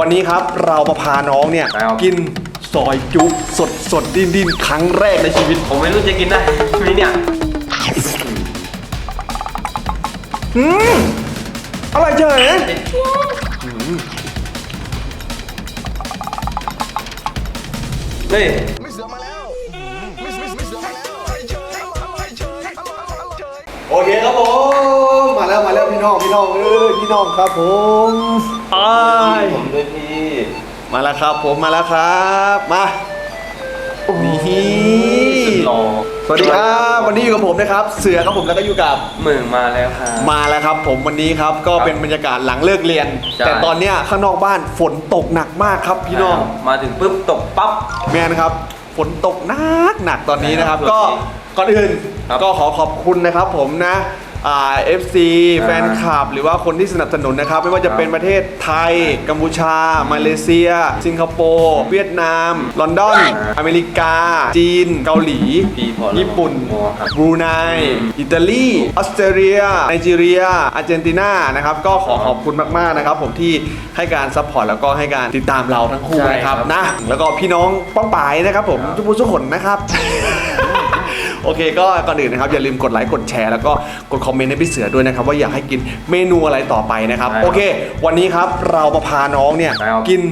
วันนี้ครับเรามาพาน้องเนี่ยครับ กินซอยจุสดสดดินดินครั้งแรกในชีวิตผมไม่รู้จะกินได้ไหมเนี่ยอืมอร่อยเฉยเฮ้ยโอเคครับผม มาแล้วมาแล้วพี่น้องพี่น้องเออพี่น้องครับผม อ้ายผมด้วยพี่ มาแล้วครับ ผมมาแล้วครับ มานี่สุดหล่อสวัสดีครับวันนี้อยู่กับผมนะครับ เสือครับผมแล้วก็อยู่กับเมืองมาแล้วครับ มาแล้วครับ ผมวันนี้ครับก็เป็นบรรยากาศหลังเลิกเรียน ใช่ แต่ตอนเนี้ยข้างนอกบ้านฝนตกหนักมากครับพี่น้อง มาถึงปุ๊บตกปั๊บ แม่นะครับฝนตกหนักหนักตอนนี้นะครับครับก็ก่อนอื่นครับก็ขอขอบคุณนะครับผมนะอ่า เอฟซีอ่าแฟนคลับ หรือว่าคนที่สนับสนุนนะครับ ไม่ว่าจะครับเป็นประเทศไทย กัมพูชา มาเลเซีย สิงคโปร์ เวียดนาม ลอนดอนอ่าอเมริกา จีน เกาหลีพี่พอแล้วญี่ปุ่นพอครับบรูไนอืมอิตาลี ออสเตรเลีย ไนจีเรีย อาร์เจนตินานะครับ ก็ขอขอบคุณมาก ๆ นะครับ ผมที่ให้การซัพพอร์ตแล้วก็ให้การติดตามเราทั้งคู่ใช่นะครับครับนะ แล้วก็พี่น้องป้องปายนะครับผมครับทุกผู้ทุกคนนะครับ โอเคก็ก่อนอื่นนะครับอย่าลืมกดไลค์กดแชร์แล้วก็กดคอมเมนต์ให้พี่เสือด้วยนะครับว่าอยากให้กินเมนูอะไรต่อไปนะครับใช่ครับโอเค วันนี้ครับเรามาพาน้องเนี่ยใช่ครับ กิน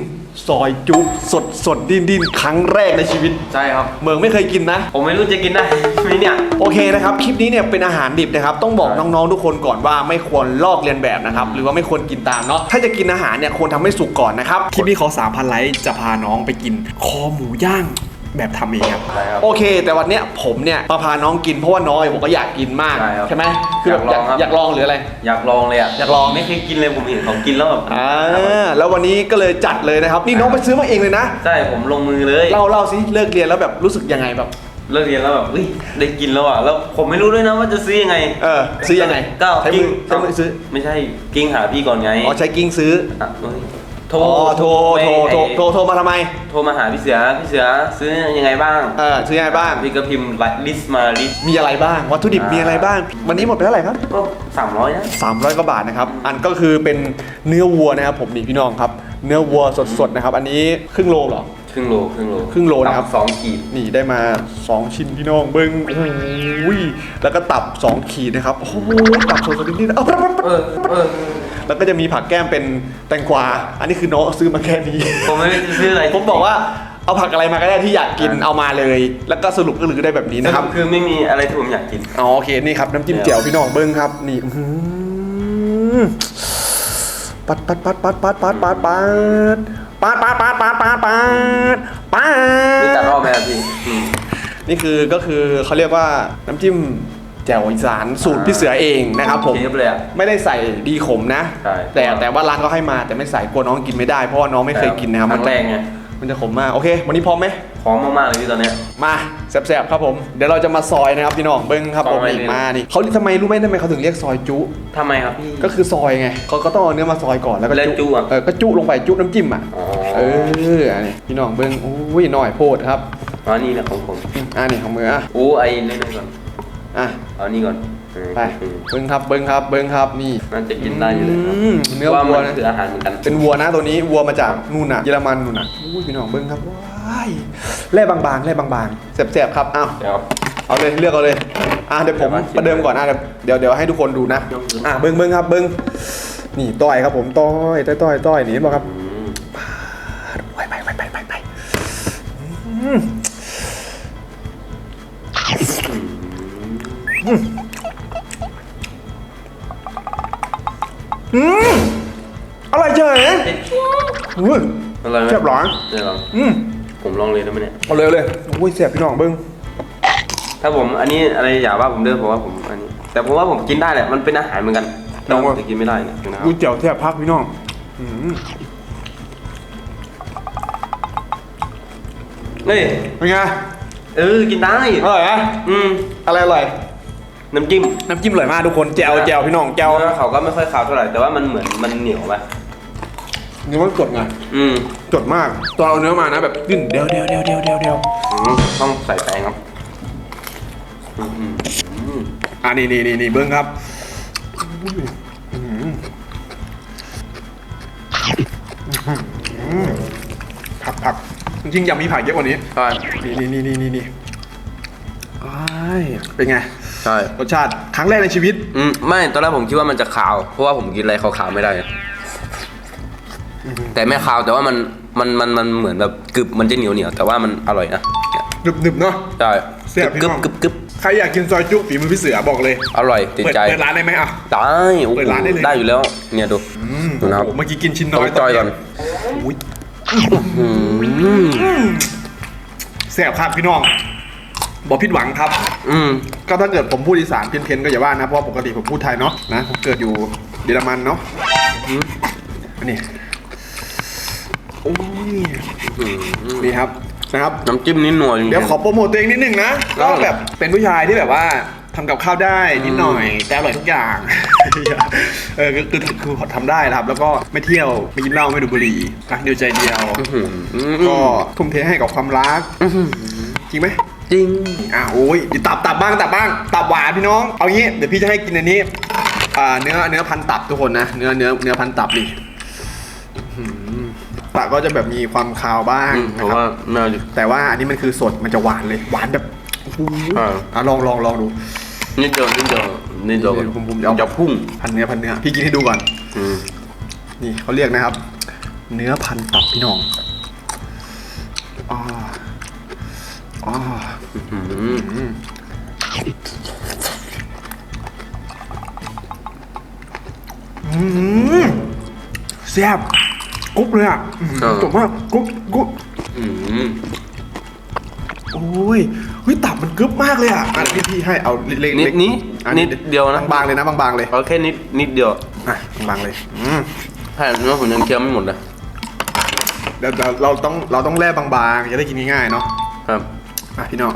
ซอยจุสดสดดินดินครั้งแรกในชีวิต ใช่ครับ เมืองไม่เคยกินนะ ผมไม่รู้จะกินได้ไหมเนี่ย โอเคนะครับ คลิปนี้เนี่ยเป็นอาหารดิบนะครับต้องบอกใช่น้องๆทุกคนก่อนว่าไม่ควรลอกเลียนแบบนะครับหรือว่าไม่ควรกินตามเนาะถ้าจะกินอาหารเนี่ยควรทำให้สุกก่อนนะครับคลิปนี้ขอ3,000ไลค์จะพาน้องไปกิน คอหมูย่าง แบบทำเองครับใช่ครับ โอเค แต่วันเนี้ยผมเนี่ยมาพาน้องกินเพราะว่าน้อยผมก็อยากกินมากใช่ครับไหมคือแบบอยากอยากลองครับ อยากลองหรืออะไร อยากลองเลยอะอยากลอง ไม่เคยกินเลยผมเห็นเขากินแล้วแบบอ่าแล้ววันนี้ก็เลยจัดเลยนะครับ นี่น้องไปซื้อมาเองเลยนะใช่ผมลงมือเลยเล่าเล่าสิเลิกเรียนแล้วแบบรู้สึกยังไงแบบ เลิกเรียนแล้วแบบเฮ้ยได้กินแล้วอะแล้วผมไม่รู้ด้วยนะว่าจะซื้อยังไงเออซื้อยังไงก็ใช้มือใช้มือซื้อ ไม่ใช่กิ้งหาพี่ก่อนไงอ๋อใช้กิ้งซื้อ อะเฮ้ย โทรอ๋อโทรโทรโทรโทรโทรมาทำไม โทรมาหาพี่เสือพี่เสือซื้อยังไงบ้างเออซื้อยังไงบ้าง พี่ก็พิมพ์ลิสต์มาลิสต์มีอะไรบ้าง วัตถุดิบอ่ามีมีอะไรบ้าง วันนี้หมดไปเท่าไหร่ครับ ก็สามร้อยนะ300กว่าบาทนะครับ อันก็คือเป็นเนื้อวัวนะครับผมนี่พี่น้องครับ เนื้อวัวสดๆนะครับ อันนี้ครึ่งโลเหรอ ครึ่งโลครึ่งโลครึ่งโลนะครับตัสองขีด นี่ได้มา 2 ชิ้นพี่น้องเบิ้งโอ้โหแล้วก็ตับ 2 ขีดนะครับ โอ้โหตับสดๆนิดๆเอาปั๊บปั๊บปั๊บเออเออ แล้วก็จะมีผักแก้มเป็นแตงกวา อันนี้คือน้องซื้อมาแค่นี้ ผมไม่ได้จะซื้ออะไรผมบอกว่าเอาผักอะไรมาก็ได้ที่อยากกินเอามาเลย แล้วก็สรุปก็คือได้แบบนี้นะนะคครัรับบคือไม่มีอะไรที่ผมอยากกิน อ๋อโอเคนี่ครับน้ำจิ้มเดี๋แจ่ยววพี่น้องเบิ้งครับนี่อื้อหือปัดปัดปัดปัดปัดปัดปัดปัดปัดปัดปัดปัดปัดปัดปัดนี่ตัดรอบไหมครับพี่อืม นี่คือก็คือเขาเรียกว่าน้ำจิ้ม แจ่วอีสานสูตรพี่เสือเองนะครับผมเชฟเลยอะไม่ได้ใส่ดีขมนะ ใช่ แต่แต่ว่าร้านก็ให้มาแต่ไม่ใส่กลัวน้องกินไม่ได้เพราะว่าน้องไม่เคยกินนะครับครั้งแรกไงมันจะขมมากโอเค วันนี้พร้อมไหม พร้อมมากๆเลยพี่ตอนเนี้ย มาแสบๆครับผม เดี๋ยวเราจะมาซอยนะครับพี่น้องเบิ้งครับผมซอยนี่เลยมานี่เขาทำไมรู้ไหมทำไมเขาถึงเรียกซอยจุ ทำไมครับพี่ ก็คือซอยไงเขาก็ต้องเอาเนื้อมาซอยก่อนแล้วก็แล้วจุอะเออก็จุลงไปจุน้ำจิ้มอะอ๋อ เอออันนี้พี่น้องเบิ้งอุ้ยหน่อยโพดครับอ๋อนี่แหละของผมอืมอ่านี่ของมืออะ โอ้ไอ้นี่ก่อน อะเอานี่ก่อนไปอืมเบิ้งครับเบิ้งครับเบิ้งครับนี่น่าจะกินได้อยู่เลยครับอืมเนื้อว่าวัวมันนะคืออาหารเหมือนกัน เป็นวัวนะตัวนี้วัวมาจากนู่นน่ะเยอรมันนู่นน่ะอุ้ยพี่น้องเบิ้งครับว้ายแร่บางๆแร่บางๆแสบๆครับอ้าวเดี๋ยวเอาเลยเลือกเอาเลยอะเดี๋ยวผมเดี๋ยวมาชิมประเดิมก่อนอะเดี๋ยวเดี๋ยวให้ทุกคนดูนะอะเบิ้งเบิ้งครับเบิ้งนี่ต้อยครับผมต้อยต้อยต้อยต้อยนี่บอกครับอืมไปไปไปไปไปไป อืมอืมอร่อยเฉยอุ้ยอร่อยไหมแซ่บหรอเดี๋ยวลองอืมผมลองเลยได้ไหมเนี่ยเอาเลยเลยอุ้ยแซ่บพี่น้องเบิ้งถ้าผมอันนี้อะไรอย่าว่าผมเด้อผมว่าผมอันนี้ แต่ผมว่าผมกินได้แหละมันเป็นอาหารเหมือนกันแต่ผมจะกินไม่ได้เนี่ยนะครัอุ้ยบเจ๋วแซ่บพักพี่น้องอืมเฮ้ยเป็นไงเออกินได้อร่อยไหมอืมอะไรอร่อย น้ำจิ้มน้ำจิ้มอร่อยมากทุกคนแจวแจวพี่น้องแจวเนื้อเขาก็ไม่ค่อยขาวเท่าไหร่แต่ว่ามันเหมือนมันเหนียวไปนี่มันสดไงอืมสดมากตอนเอาเนื้อมานะแบบกึ่นเดียวเดียวเดียวเดียวเดียวเดียวอืมต้องใส่แป้งครับอืมอืมอืมอ่านี่นี่นี่นี่เบิ้งครับอุ้ยอื้อหืออืมผักผักจริงๆอยากมีผักเยอะกว่านี้ใช่นี่นี่นี่นี่นี่อ้ายเป็นไง ใช่ รสชาติครั้งแรกในชีวิต อืมไม่ตอนแรกผมคิดว่ามันจะขาว เพราะว่าผมกินอะไรขาวๆไม่ได้ แต่ไม่ขาวแต่ว่ามันมันมันมันเหมือนแบบกรึบมันจะเหนียวเหนียวๆแต่ว่ามันอร่อยนะเนี่ยหนึบๆเนาะใช่แซ่บพี่กรึน้บอง กรึบกรึบใครอยากกินซอยจุฝีมือพี่เสือบอกเลยอร่อยติดเปิดใจ เปิดร้านได้ไหมอะ ได้โอ้โหเปิดร้านได้เลย ได้อยู่แล้ว เนี่ยดูอืมดูนะครับโอ้โหเมื่อกี้กินชิ้นน้ต้ออยงจอยก่อนอุ้ยอืมแซ่บครับพี่น้อง บอกผิดหวังครับ อืมก็ถ้าเกิดผมพูดอีสานเพี้ยนๆก็อย่าว่านะเพราะว่าปกติผมพูดไทยเนาะนะผมเกิดอยู่เยอรมันเนาะอันนี้โอ้ยนี่ครับนะครับ น้ำจิ้มนี่นัวจริงๆ เดี๋ยวขอโปรโมทตัวเองนิดนึงนะก็แบบเป็นผู้ชายที่แบบว่าทำกับข้าวได้นิดหน่อย แต่อร่อยทุกอย่าง เออคือคือคือทำได้นะครับ แล้วก็ไม่เที่ยว ไม่กินเหล้าไม่ดูดบุหรี่รักเดียวใจเดียวอื้อหือก็ทุ่มเทให้กับความรักจริงไหม จริง อะโอ้ยเดี๋ยวตับตับบ้างตับบ้าง ตับหวานพี่น้อง เอางี้เดี๋ยวพี่จะให้กินอันนี้ อ่า เนื้อเนื้อพันตับทุกคนนะ เนื้อเนื้อเนื้อพันตับนี่อื้อหือตับก็จะแบบมีความคาวบ้างอืมเพนะราะครับว่าแมวดิแต่ว่าอันนี้มันคือสดมันจะหวานเลย หวานแบบโอ้โหอ่า อะลองลองลองดู นิดเดียวนิดเดียวนิดเดียวก่อนผมผมจะเอา จะพุ่งพันเนื้อพันเนื้อพี่กินให้ดูก่อน อืมนี่เขาเรียกนะครับ เนื้อพันตับพี่น้องอ่าอ่าอืมอืมอืม แซ่บกรุ๊บเลยอะจบมากกรุ๊บกรุ๊บอืมโอ้ยเฮ้ยตับมันกรึบมากเลยอะอะพี่พี่ให้เอาเล็กๆนิดนี้อะนิดเดียวนะบางๆเลยนะบางๆเลยเอาแค่นิดนิดเดียวอะบางๆเลยอืมใช่เนื้อผมยังเคี้ยวไม่หมดเลยเดี๋ยวเราเราต้องเราต้องแล่บางๆจะได้กินง่ายๆเนาะครับ อะพี่น้อง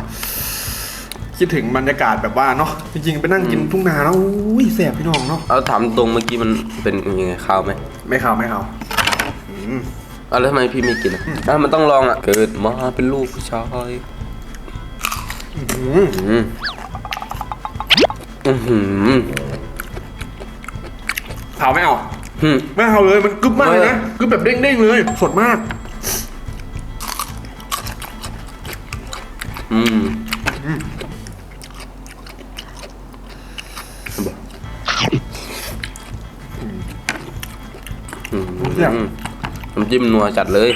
คิดถึงบรรยากาศแบบว่าเนาะจริงๆไปนั่งกินทุ่งนาแล้วอุ้ยแสบพี่น้องเนาะเอาถามตรงเมื่อกี้มันเป็นยังไงข้าวไหมไม่ข่าวไม่ข่าวอืม อะแล้วทำไมพี่ไม่กินอะอะมันต้องลองอะเกิดมาเป็นลูกผู้ชายอืม อืมอือหือข่าวไม่เอาอืม ไม่เอาเลยมันกรึบมากเลยนะเออกรึบแบบเด้งๆเลยสดมาก อืมอืมเนี่ยน้ำจิ้มนัวจัดเลย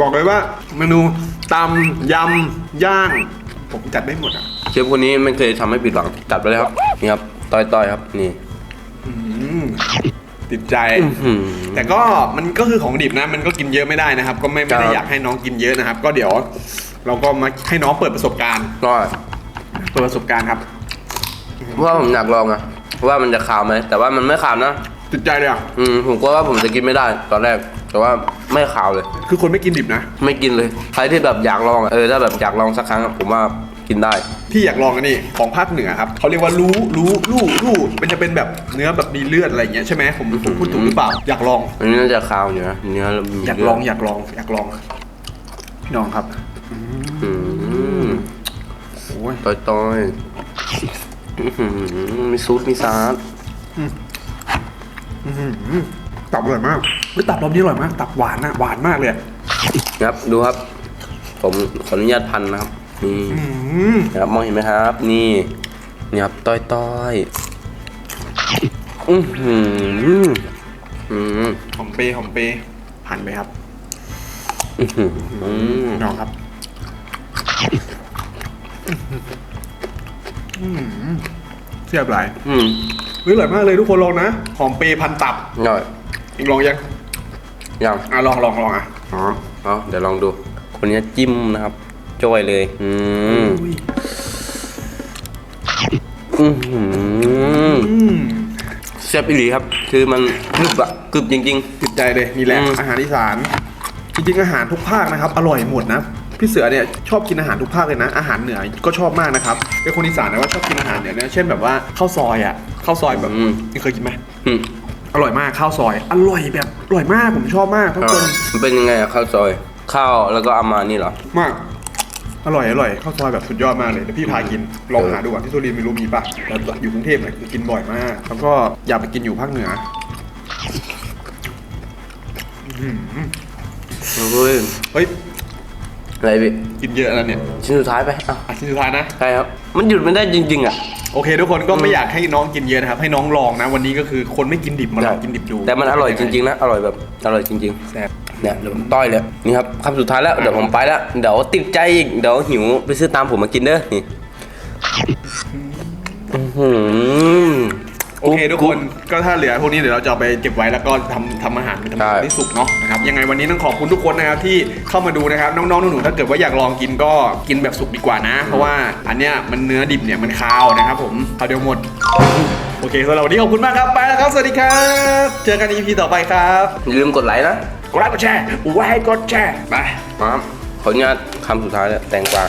บอกเลยว่าเมนูตำยำย่าง ผมจัดได้หมดอะ เชฟคนนี้ไม่เคยทำให้ผิดหวังจัดไปเลยครับ นี่ครับ ต้อยต้อยๆครับ นี่อืม ติดใจอื้อหือแต่ก็มันก็คือของดิบนะ มันก็กินเยอะไม่ได้นะครับ ก็ไม่ไม่ได้ครับอยากให้น้องกินเยอะนะครับ ก็เดี๋ยว เราก็มาให้น้องเปิดประสบการณ์รอดเปิดประสบการณ์ครับเพราะว่าผมอยากลองอะว่ามันจะขาวไหมแต่ว่ามันไม่ขาวนะติดใจเลยอะอืมผมก็ว่าผมจะกินไม่ได้ตอนแรก แต่ว่าไม่ขาวเลย คือคนไม่กินดิบนะ ไม่กินเลย ใครที่แบบอยากลองอะเออถ้าแบบอยากลองสักครั้งอะผมว่า กินได้ พี่อยากลองอันนี้ของภาคเหนือครับเขาเรียกว่ารู้รู้ลู่ลู่มันจะเป็นแบบเนื้อแบบมีเลือดอะไรอย่างเงี้ยใช่ไหมผมผมพูดถูกหรือเปล่า อยากลอง อันนี้น่าจะขาวอยู่นะเนื้อมีอยากลองอยากลองอยากลองพี่น้องครับอืมโอ้ยต้อยต้อยๆอื้อหือมีซูดมีซาสตับอร่อยมากเฮ้ยตับรอบนี้อร่อยมาก ตับหวานนะหวานมากเลยอะครับดูครับ ผมขออนุญาตพันนะครับนี่ อืม นะครับมองเห็นไหมครับ นี่นี่ครับต้อยต้อยๆอือหืออืมหอมเปรย์หอมเปรย์หั่นไปครับอื้อหืออืมพี่น้องครับอืมเสียบหลายอืมเฮ้ยอร่อยมากเลยทุกคนลองนะหอมเปรย์พันตับหน่อยอีกลองยังยังอะลองลองลองอะอ๋อเอาเดี๋ยวลองดูคนนี้จิ้มนะครับ จ้อยเลย อืมอุ้ยอื้อหืออืมแซ่บอีหลีครับ คือมันกรึบอะกรึบจริง ติดใจเลยนี่แหละอืม อาหารอีสาน จริงๆอาหารทุกภาคนะครับ อร่อยหมดนะพี่เสือเนี่ยชอบกินอาหารทุกภาคเลยนะ อาหารเหนือก็ชอบมากนะครับเป็นคนอีสานนะว่าชอบกินอาหารเหนือเนี่ยเช่นแบบว่าข้าวซอยอะข้าวซอยแบบอืมนี่เคยกินไหมๆอืมอร่อยมากข้าวซอย อร่อยแบบอร่อยมากผมชอบมากทุกคน มันเป็นยังไงอะข้าวซอย ข้าวแล้วก็เอามานี่เหรอ มาก อร่อยอร่อยข้าวซอยแบบสุดยอดมากเลยเดี๋ยวพี่พากินลองหาดูก่อนที่สุรินทร์ไม่รู้มีป่ะแต่อยู่กรุงเทพเนี่ยคือกินบ่อยมาก แล้วก็อยากไปกินอยู่ภาคเหนืออื้อหือเฮ้ยเฮ้ยอะไรพี่กินเยอะแล้วเนี่ยชิ้นสุดท้ายไปอะอะชิ้นสุดท้ายนะ ใช่ครับ มันหยุดไม่ได้จริง ๆ อะ โอเค ทุกคนก็ไม่อยากให้น้องกินเยอะนะครับ ให้น้องลองนะ วันนี้ก็คือคนไม่กินดิบมาลองกินดิบดูแต่มันอร่อยจริง ๆ นะ อร่อยแบบ อร่อยจริงแซ่บๆ เนี่ยเดี๋ยวผมต้อยเลยนี่ครับคำสุดท้ายแล้วเดี๋ยวผมไปแล้วเดี๋ยวติดใจอีกเดี๋ยวหิวไปซื้อตามผมมากินเด้อนี่อื้อหือ โอเคทุกคนก็ถ้าเหลือพวกนี้เดี๋ยวเราจะเอาไปเก็บไว้แล้วก็ทำทำอาหารเป็นทำอาหารใช่ที่สุกเนาะนะครับยังไงวันนี้ต้องขอบคุณทุกคนนะครับที่เข้ามาดูนะครับน้องๆหนูๆถ้าเกิดว่าอยากลองกินก็กินแบบสุกดีกว่านะ เพราะว่าอันเนี้ยมันเนื้อดิบเนี่ยมันคาวนะครับผมคาวเดียวหมด โอเคสำหรับวันนี้ขอบคุณมากครับไปแล้วครับสวัสดีครับ เจอกัน EP ต่อไปครับ อย่าลืมกดไลค์นะ กดไลค์กดแชร์ไว้กดแชร์ไปมาครับขออนุญาตคำสุดท้ายแล้วแตงกวา